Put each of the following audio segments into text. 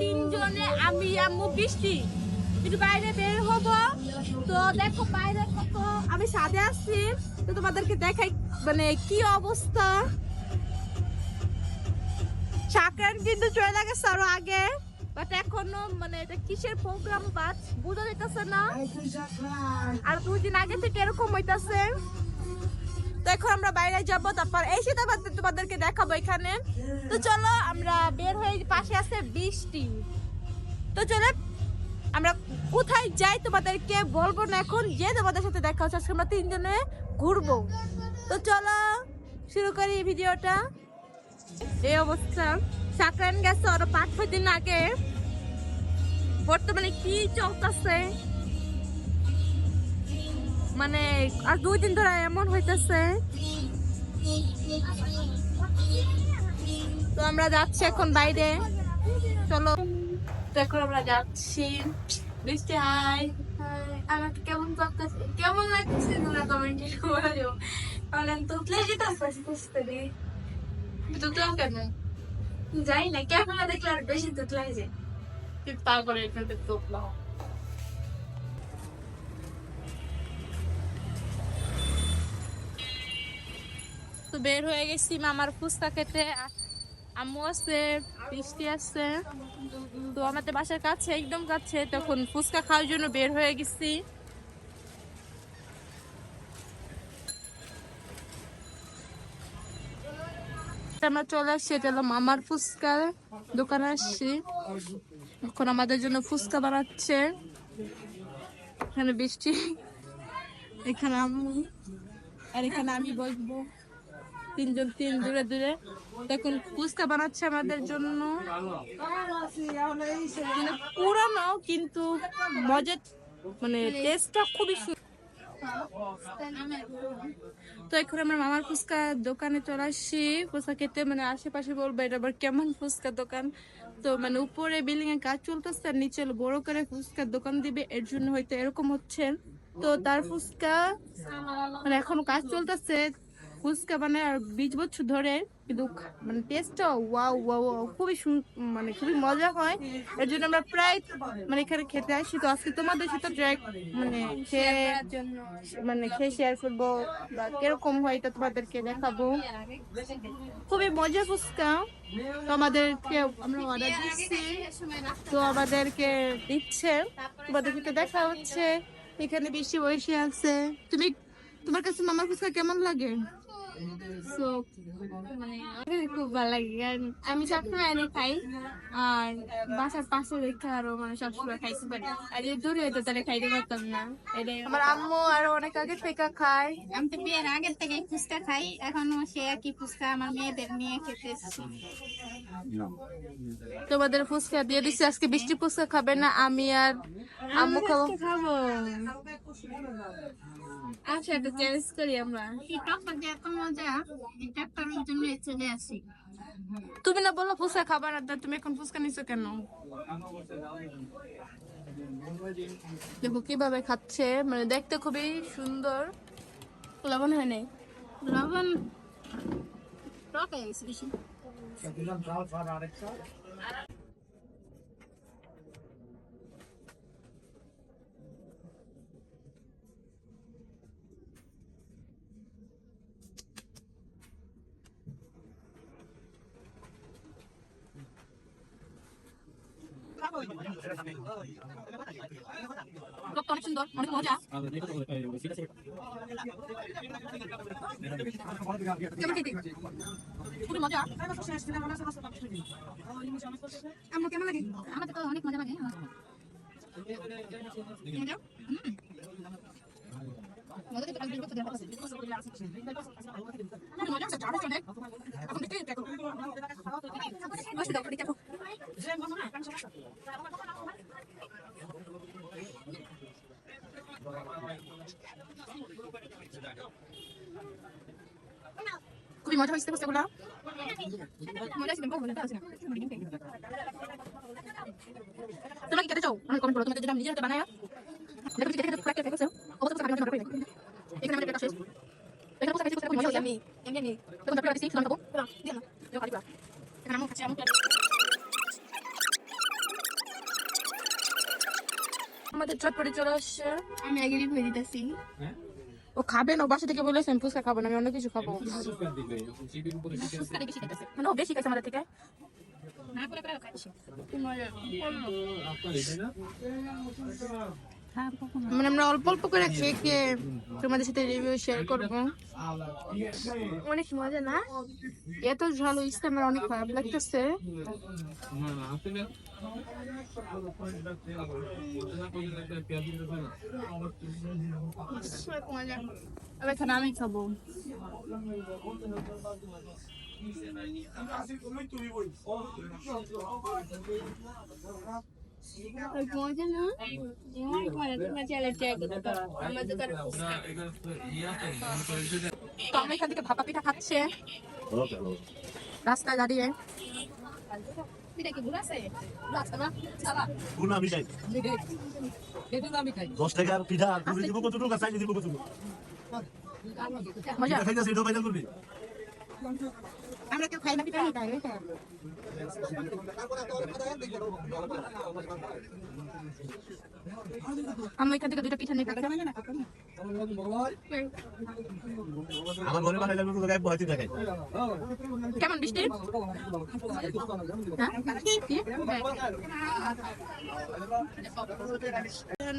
তিনজনে আমি আম্মু বৃষ্টি। একটু বাইরে বের হব। তো দেখো বাইরে কত আমি সাথে আসছি তো তোমাদেরকে দেখাই মানে কি অবস্থা? সাকরান কিন্তু চলে গেছে আরও আগে। বাট এখনও মানে এটা কিসের প্রোগ্রাম বাট বোঝা যাইতেছে না। আর দুই দিন আগে থেকে এরকম হইতাছে। তো এখন আমরা বাইরে যাব, তারপর এই শীত তোমাদেরকে দেখাবো এখানে। তো চলো, আমরা বের হয়ে পাশে আছে বৃষ্টি। তো চলো, আমরা কোথায় যাই তোমাদেরকে বলব না এখন। যে তোমাদের সাথে দেখা হচ্ছে, আজকে আমরা তিনজনে ঘুরবো। তো চলো, শুরু করি ভিডিওটা। এই অবস্থা। সাকরান গেছে আরও পাঁচ ছয় দিন আগে। বর্তমানে কি চলতেছে? মানে আর দুই দিন ধরে এমন হইতেছে। তো আমরা যাচ্ছি এখন বাইরে। চলো। এখন আমরা যাচ্ছি। বৃষ্টি হাই। আমাকে কেমন কেমন লাগছে তোমরা কমেন্টে বলো। কারণ আমি তুতলে যেতে বুঝতে তুতলাও কেন? যাই না ক্যামেরা দেখলে আর বেশি তুতলাই যায়। তারপরে এখানে তুতলাও। তো বের হয়ে গেছি, মামার ফুচকা খেতে। আম্মু আছে বৃষ্টি আছে। তো আমাদের বাসার কাছে, একদম কাছে। তখন ফুচকা খাওয়ার জন্য বের হয়ে গেছি। আমরা চলে আসছি, এটা হলো মামার ফুচকা। দোকানে আসছি। এখন আমাদের জন্য ফুচকা বানাচ্ছে। এখানে বৃষ্টি এখানে আম্মু, আর এখানে আমি বসবো। তিনজন, তিন দূরে দূরে। দেখুন, ফুচকা বানাচ্ছে আমাদের জন্য। মানে পুরানো, কিন্তু মজার মানে টেস্টটা খুবই তো এখন আমরা মামার ফুচকা দোকানে চলে আসছি। ফুচকা খেতে মানে আশেপাশে বলব, এটা আবার কেমন ফুচকা দোকান? তো মানে উপরে বিল্ডিং এর কাজ চলতেছে, আর নিচে বড় করে ফুচকার দোকান দিবে, এর জন্য হয়তো এরকম হচ্ছে। তো তার ফুচকা মানে এখনও কাজ চলতেছে। ফুচকা মানে আর বিশ বছর ধরে কিন্তু মানে টেস্টটা ওয়াও ওয়াও খুবই মানে খুবই মজা হয়। এর জন্য আমরা প্রায় মানে এখানে খেতে আসি। তো আজকে তোমাদের সাথে মানে খেয়ে মানে খেয়ে শেয়ার করব বা কীরকম হয় এটা তোমাদেরকে দেখাবো। খুবই মজা ফুচকা তো আমাদেরকে আমরা অর্ডার দিচ্ছি। তো আমাদেরকে দিচ্ছে। তোমাদের সাথে দেখা হচ্ছে। এখানে বেশি বসে আছে। তুমি তোমার কাছে মামার ফুচকা কেমন লাগে? So, মানে খুব ভালো লাগে আমি সবসময় এনে খাই আর বাসার পাশে রেখে আরও মানে সবসময় খাইতে পারি আর দূরে হইতো তাহলে খাইতে পারতাম না আমার আম্মু আরও অনেক আগে থেকে খায় আমি তো বিয়ের আগের থেকে ফুচকা খাই এখনও সে একই ফুচকা আমার মেয়েদের নিয়ে খেতে তোমাদের ফুচকা দিয়ে দিচ্ছি আজকে বৃষ্টি ফুচকা খাবে না আমি আর আম্মু খাব খাব। আচ্ছা একটা চ্যালেঞ্জ করি আমরা। এই যে এত মজা এই টকটার জন্য চলে আসি। তুমি না বলল ফুচকা খাবার না তা তুমি এখন ফুচকা নিছো কেন? দেখো কীভাবে খাচ্ছে মানে দেখতে খুবই সুন্দর। লবণ হয় নাই? লবণ টক হয়ে গেছে বেশি। টকটা অনেক সুন্দর অনেক মজা কেমন খেতে খুবই মজা আমার কেমন লাগে আমাদের তো অনেক মজা লাগে মজা? তো একদিন মজা হয়েছে বুঝতে বললাম মজা হয়েছে বলব না তোমরা কি খেতে চাও আমি কমেন্ট করো তোমাদের যেটা আমি নিজে হাতে বানায় দেখো কি খেতে খেতে দেখো অবশ্য কাটা মজা করে এখানে আমরা একটা শেষ এখানে বসে কিছু মজা হয়েছে আমি এমনি এমনি তখন তারপরে আছি খাব দিয়ে না দেখো খালি এখানে আমাদের চটপটে চলে আসছে আমি আগে রিভিউ দিতেছি হ্যাঁ ও খাবে না ও বাসা থেকে বলেছে আমি ফুচকা খাব না আমি অন্য কিছু খাব। ফুচকা বেশি খেতেছে মানে ও বেশি খাইছে আমাদের থেকে। না করে করে খাচ্ছি মানে আমরা অল্প অল্প করে খেয়ে তোমাদের সাথে রিভিউ শেয়ার করব। অনেক মজা না? এত ঝাল হয়েছে আমার অনেক খারাপ লাগতেছে। এখানে আমি খাব। আমরা এখান থেকে ভাপা পিঠা খাচ্ছে রাস্তায় দাঁড়িয়ে এটা কি ভুল আছে রাস্তা না সারা গুণ আমি খাই দশ টাকার পিঠা দিব কতটুকু চাইলে দিব কতটুকু মজা পিঠা খাইতে সেটাও বাইরে করবি আমরা কেউ খাই না পিঠা এখান থেকে দুটো পিঠা নিয়ে আমার ঘরে কেমন বৃষ্টি?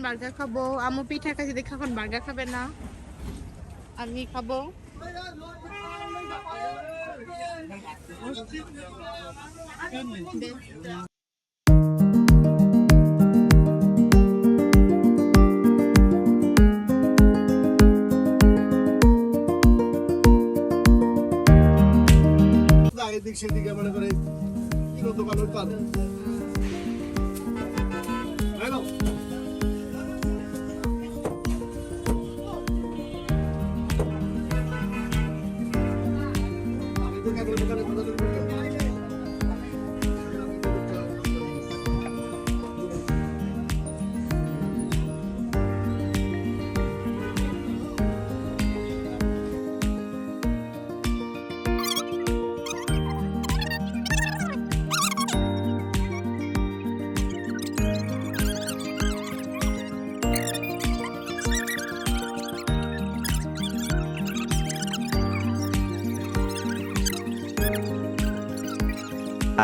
বার্গার খাব। আমু পিঠা খাইছে দেখে এখন বার্গার খাবে না। আমি খাব। এদিক সেদিকে মনে করে দোকান হইতে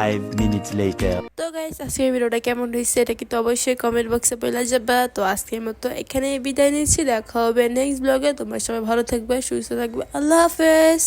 ফাইভ মিনিটস লেটার তো গাইস আজকের ভিডিওটা কেমন হয়েছে এটা কিন্তু অবশ্যই কমেন্ট বক্সে বলে যাবে। তো আজকের মতো এখানে বিদায় নিচ্ছি, দেখা হবে নেক্সট ব্লগে তোমরা সবাই ভালো থাকবে, সুস্থ থাকবে। আল্লাহ হাফেজ।